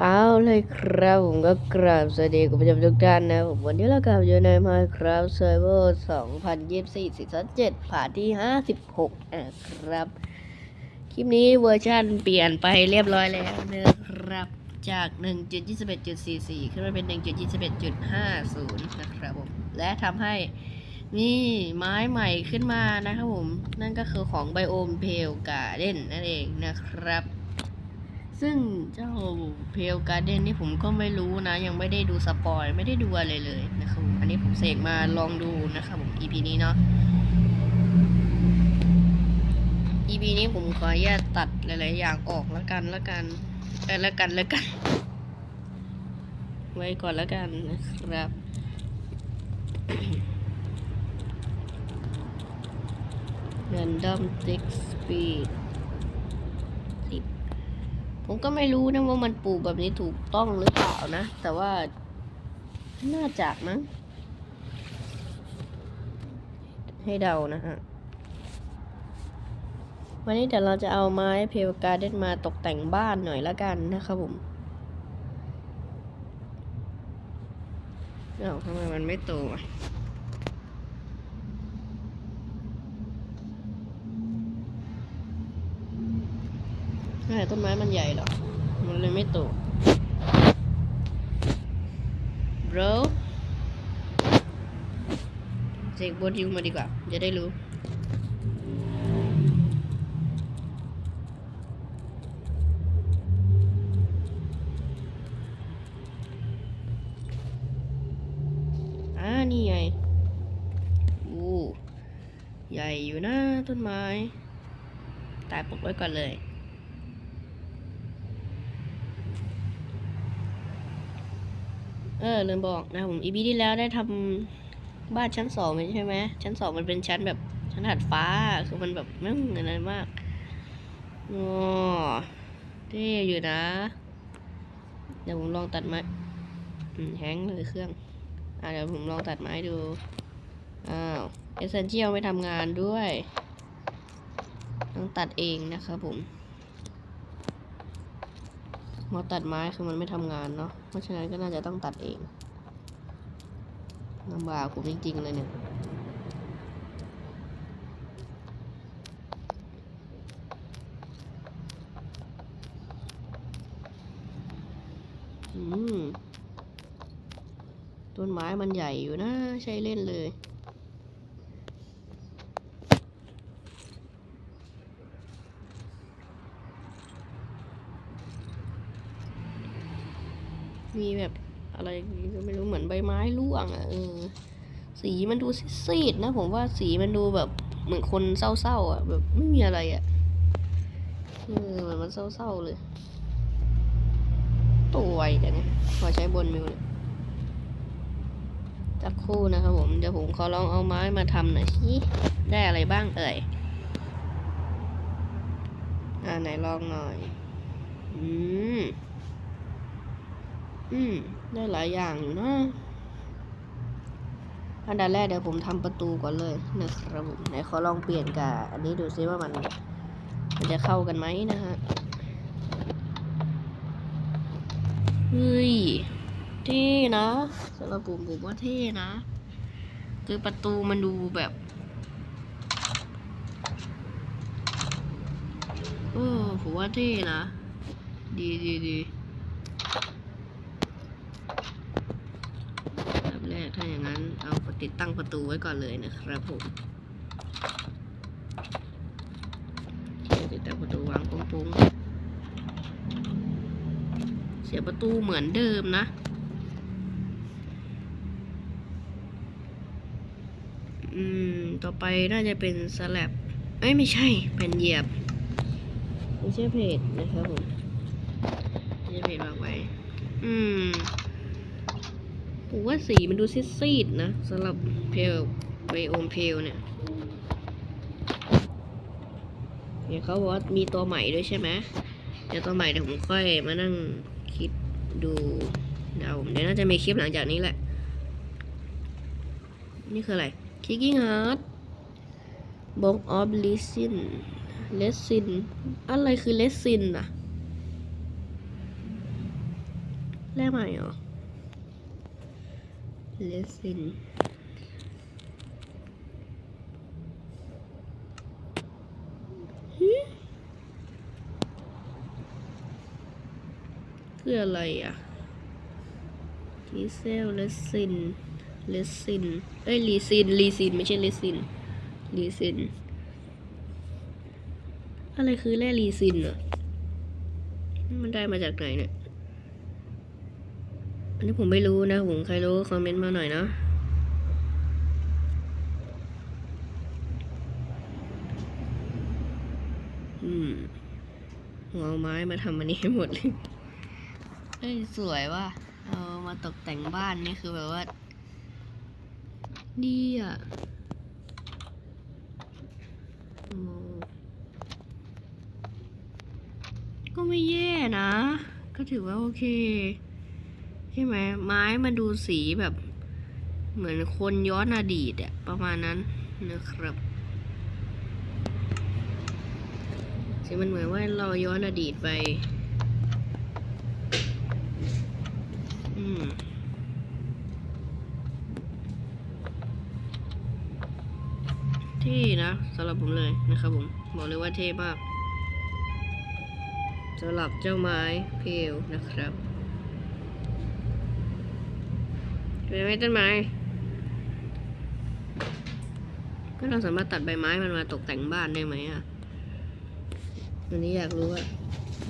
เอาเลยครับผมก็กราบสวัสดีคุณผู้ชมทุกท่านนะผมวันนี้เรากลับอยู่ใน Minecraft Server 2024 Season 7ผ่านที่ 56นะครับ คลิปนี้เวอร์ชันเปลี่ยนไปเรียบร้อยแล้วนะครับ จาก 1.21.44 ขึ้นมาเป็น 1.21.50 นะครับผม และทำให้มีไม้ใหม่ขึ้นมานะครับผม นั่นก็คือของไบโอมเพลกาเด้นนั่นเองนะครับ ซึ่งเจ้าเพลการ์เด้นนี่ผมก็ไม่รู้นะ ยังไม่ได้ดูสปอยไม่ได้ดูอะไรเลยนะครับผมอันนี้ผมเสกมาลองดูนะครับผม EP นี้เนาะ EP นี้ผมขออนุญาตตัดหลาย ๆ อย่างออกแล้วกันแล้วกันเออแล้วกันแล้วกัน ไว้ก่อนแล้วกันนะครับ Random Text Speed ผมก็ไม่รู้นะว่ามันปลูกแบบนี้ถูกต้องหรือเปล่านะ แต่ว่าน่าจะมั้งให้เดานะฮะ วันนี้เดี๋ยวเราจะเอาไม้เพลการ์เดนมาตกแต่งบ้านหน่อยละกันนะครับผมอ้าวทำไมมันไม่โตอะ ต้นไม้มันใหญ่หรอ มันเลยไม่โต bro เสกบนยูมาดีกว่า จะได้รู้ อ่า นี่ไงอู้ใหญ่อยู่นะต้นไม้ ตายปกไว้ก่อนเลย เออลืมบอกนะผมอีพีที่แล้วได้ทำบ้านชั้นสองใช่ไหมชั้นสองมันเป็นชั้นแบบชั้นหัดฟ้าคือมันแบบไม่เหมือนอะไรมากอ๋อเท่อยู่นะ เดี๋ยวผมลองตัดไม้อืมแฮงเลยเครื่องอะเดี๋ยวผมลองตัดไม้ดูอ้าวเอเซนเชียลไม่ทำงานด้วย ต้องตัดเองนะครับผม มอตัดไม้คือมันไม่ทำงานเนาะ เพราะฉะนั้นก็น่าจะต้องตัดเองลำบากผมจริงๆเลยเนี่ยอืมต้นไม้มันใหญ่อยู่นะ ใช่เล่นเลย มีแบบอะไรก็ไม่รู้เหมือนใบไม้ร่วงอะเออสีมันดูซีดๆนะ ผมว่าสีมันดูแบบเหมือนคนเศร้าๆอะ แบบไม่มีอะไรอะเออเหมือนมันเศร้าๆเลยตัวไวแต่เนี่ยขอใช้บนมิวเนี่ยจักครู่นะครับผม เดี๋ยวผมขอลองเอาไม้มาทำหน่อยสิได้อะไรบ้างเอ่ยอ่าไหนลองหน่อย อืม อืม ได้หลายอย่างอยู่นะอันดับแรกเดี๋ยวผมทำประตูก่อนเลยนะครับผมไหนขอลองเปลี่ยนกับอันนี้ดูซิว่ามัน มันจะเข้ากันไหมนะฮะเฮ้ยเท่นะสำหรับผมผมว่าเท่นะ คือประตูมันดูแบบเออผมว่าเท่นะ ดีดีดีแบบแรกถ้าอย่างนั้น เอา ติดตั้งประตูไว้ก่อนเลยนะครับผมติดตั้งประตูวางปุ้งๆเสียประตูเหมือนเดิมนะอืม ต่อไปน่าจะเป็นสลับเอ้ย ไม่ใช่แผ่นเหยียบ ไม่ใช่เพจนะครับผมไม่ใช่เพจวางไว้ อืม ผมว่าสีมันดูซีดๆนะสำหรับเพลไบโอมเพลเนี่ยเนี่ยเขาบอกว่ามีตัวใหม่ด้วยใช่ไหมเดี๋ยวตัวใหม่เดี๋ยวผมค่อยมานั่งคิดดูเดาเดี๋ยวน่าจะมีคลิปหลังจากนี้แหละ นี่คืออะไร Kicking Heart Box of Resin Resin อะไรคือ Resin อะแร่ใหม่เหรอ เลสินหึคืออะไรอะทีเซลเลสินเลสินเอ้ยลีซินลีซินไม่ใช่เลสินลีซิน อะไรคือแร่ลีซินอะ มันได้มาจากไหนเนี่ย อันนี้ผมไม่รู้นะผมใครรู้คอมเมนต์มาหน่อยนะอืมเอาไม้มาทำอันนี้ให้หมดเลยเฮ้ยสวยว่ะเอามาตกแต่งบ้านนี่คือแบบว่า ดีอะก็ไม่แย่นะ ก็ถือว่าโอเค ใช่ไหมไม้มันดูสีแบบ เหมือนคนย้อนอดีตอะประมาณนั้นนะครับสีมันเหมือนว่าเราย้อนอดีตไป อืมเท่นะสำหรับผมเลยนะครับผม บอกเลยว่าเท่มากสำหรับเจ้าไม้เพลนะครับ เป็นไหมต้นไม้ก็เราสามารถตัดใบไม้มันมาตกแต่งบ้านได้ไหมอะวันนี้อยากรู้อะ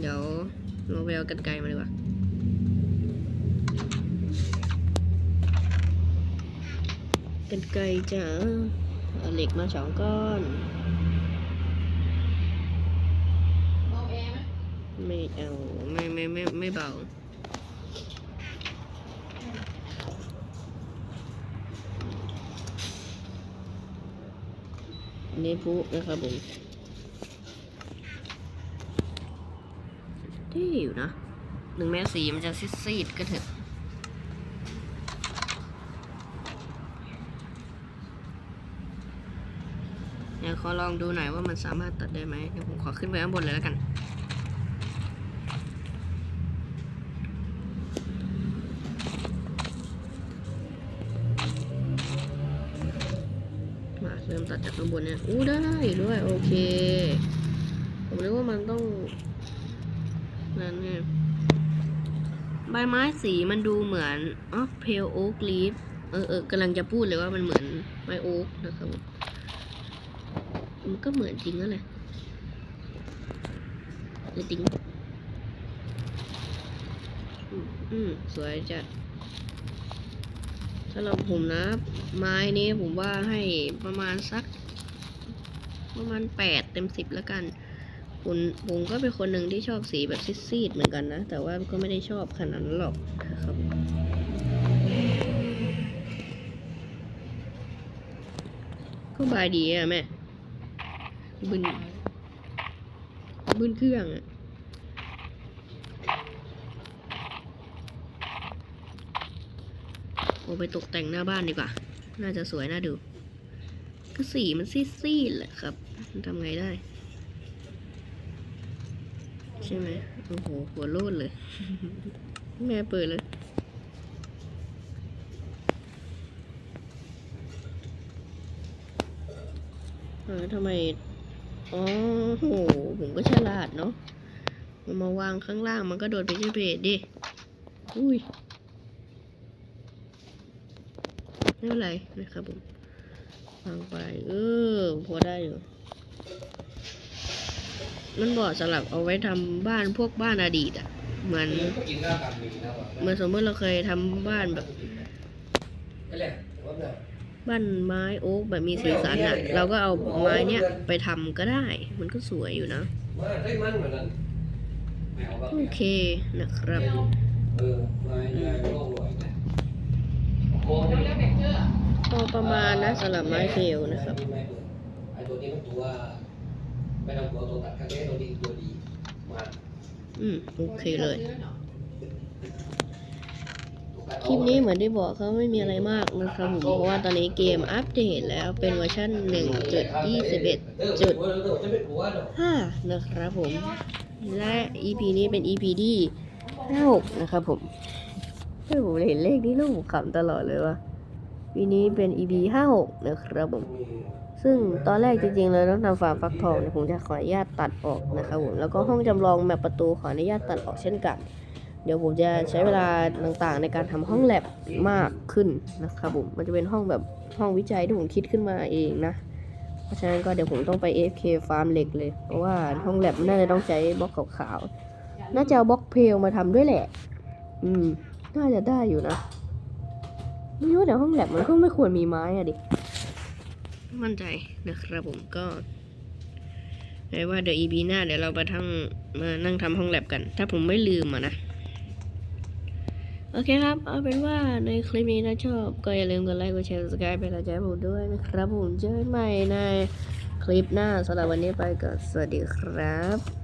เดี๋ยวเราไปเอากันไกลมาดีกว่ากันไกลจ้ะเอาเหล็กมาสองก้อนไม่เอาไม่ไม่ไม่ไม่เบา นี้พุนะครับผมที่อยู่นะหนึ่งแม่สีมันจะซีดๆก็เถอะเดี๋ยวขอลองดูหน่อยว่ามันสามารถตัดได้ไหมเดี๋ยวผมขอขึ้นไปข้างบนเลยแล้วกัน ริ่มตัดจากข้างบนเนี่ยอู้ได้ด้วย โอเค ผมนึกว่ามันต้องนั่นไงใบไม้สีมันดูเหมือนอ๋อเพลโอ๊กลีฟเออเออกำลังจะพูดเลยว่ามันเหมือนไม้โอ๊กนะครับมันก็เหมือนจริงนั่นแหละจริง อืมสวยจัด สำหรับผมนะ ไม้นี้ผมว่าให้ประมาณสัก ประมาณแปดเต็มสิบแล้วกันผมผมก็เป็นคนหนึ่งที่ชอบสีแบบซีดๆเหมือนกันนะ แต่ว่าก็ไม่ได้ชอบขนาดนั้นหรอกครับก็บายดีอะแม่บึนบึนเครื่องอะ เอาไปตกแต่งหน้าบ้านดีกว่า น่าจะสวยน่าดู ก็สีมันซีดๆแหละครับมันทำไงได้ ใช่ไหมโอ้โห หัวโลดเลย แม่เปิดเลยเออทำไม อ๋อโห ผมก็ฉลาดเนาะมันมาวางข้างล่างมันก็โดดไปที่เพจดิ อุ้ย ไม่เป็นไรนะครับผมวางไปเออพอได้อยู่มันบอกสำหรับเอาไว้ทำบ้านพวกบ้านอดีตอะเหมือนเหมือนสมมติเราเคยทำบ้านแบบ บ้านไม้โอ๊กแบบมีสีสันอะ เราก็เอาไม้เนี้ยไปทำก็ได้ มันก็สวยอยู่นะมาได้มันเหมือนนั้นไม่อาแบบโอเคนะครับ พอประมาณนะสำหรับไม้เฟลนะครับไอ้ตัวนี้มันตัวไม่ต้องตัวตัวตัดข้างนี้ตัวนี้ตัวดีมาอืมโอเคเลยคลิปนี้เหมือนที่บอกเขาไม่มีอะไรมากนะครับผมเพราะว่าตอนนี้เกมอัปเดตแล้วเป็นเวอร์ชัน1.21.5จุดจะเป็นหัวเนาะนะครับผม และ EP นี้เป็น EP ที่ 56 นะครับผมฮ้ย ผมเห็นเลขนี้แล้วผมขำตลอดเลยว่ะปีนี้เป็น EP ห้าหกนะครับผม ซึ่งตอนแรกจริงๆเลยต้องทำฟาร์มฟักทองเนี่ยผมจะขออนุญาตตัดออกนะครับผม แล้วก็ห้องจำลองแมปประตูขออนุญาตตัดออกเช่นกัน เดี๋ยวผมจะใช้เวลาต่างๆ ในการทำห้องแลบมากขึ้นนะครับผม มันจะเป็นห้องแบบห้องวิจัยที่ผมคิดขึ้นมาเองนะ เพราะฉะนั้นก็เดี๋ยวผมต้องไป AFK ฟาร์มเหล็กเลย เพราะว่าห้องแลบน่าจะต้องใช้บล็อกขาวๆ น่าจะเอาบล็อกเพลมาทำด้วยแหละ อืม น่าจะได้อยู่นะ ไม่รู้แต่ห้องแลบมันก็ไม่ควรมีไม้อะดิ มั่นใจนะครับผมก็ไว้ว่าเดี๋ยว EP หน้าเดี๋ยวเราไปทั้งมานั่งทำห้องแลบกัน ถ้าผมไม่ลืมอะนะ โอเคครับ เอาเป็นว่าในคลิปนี้ถ้าชอบก็อย่าลืมกดไลค์กดแชร์กด subscribe เป็นกำลังใจผมด้วยนะครับผมเจอกันใหม่ในคลิปหน้าสำหรับวันนี้ไปก่อนสวัสดีครับ